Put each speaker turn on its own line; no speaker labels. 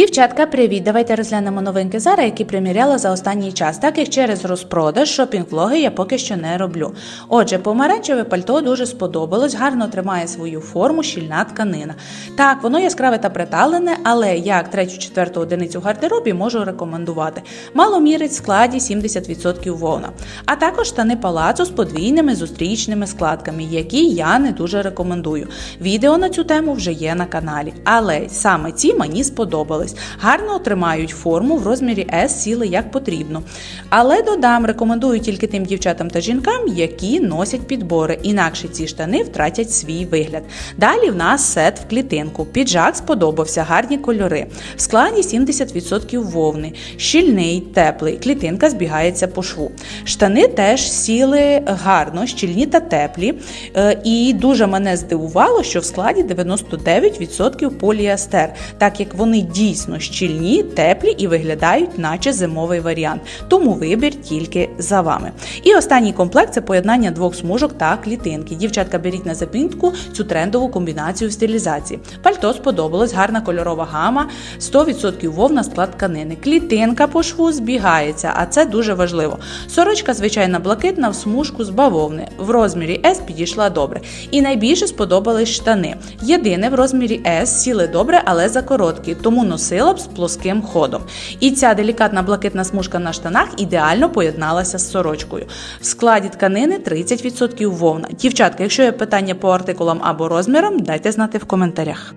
Дівчатка, привіт! Давайте розглянемо новинки Зара, які приміряла за останній час, так як через розпродаж шопінг-влоги я поки що не роблю. Отже, помаранчеве пальто дуже сподобалось, гарно тримає свою форму, щільна тканина. Так, воно яскраве та приталене, але як третю-четверту одиницю в гардеробі можу рекомендувати. Мало мірить в складі 70% вовна. А також штани палацу з подвійними зустрічними складками, які я не дуже рекомендую. Відео на цю тему вже є на каналі. Але саме ці мені сподобались. Гарно тримають форму в розмірі S, сіли як потрібно. Але додам, рекомендую тільки тим дівчатам та жінкам, які носять підбори, інакше ці штани втратять свій вигляд. Далі в нас сет в клітинку. Піджак сподобався, гарні кольори. В складі 70% вовни, щільний, теплий, клітинка збігається по шву. Штани теж сіли гарно, щільні та теплі. Е, І дуже мене здивувало, що в складі 99% поліестер, так як вони дійсно щільні, теплі і виглядають, наче зимовий варіант. Тому вибір тільки за вами. І останній комплект це поєднання двох смужок та клітинки. Дівчатка, беріть на запінку цю трендову комбінацію стилізації. Пальто сподобалось, гарна кольорова гама, 100% вовна склад тканини. Клітинка по шву збігається, а це дуже важливо. Сорочка звичайна блакитна в смужку з бавовни. В розмірі S підійшла добре. І найбільше сподобались штани. Єдине в розмірі S сіли добре, але за короткі, тому носила б з плоским ходом. І ця делікатна блакитна смужка на штанах ідеально поєдналася з сорочкою. В складі тканини 30% вовна. Дівчатка, якщо є питання по артикулам або розмірам, дайте знати в коментарях.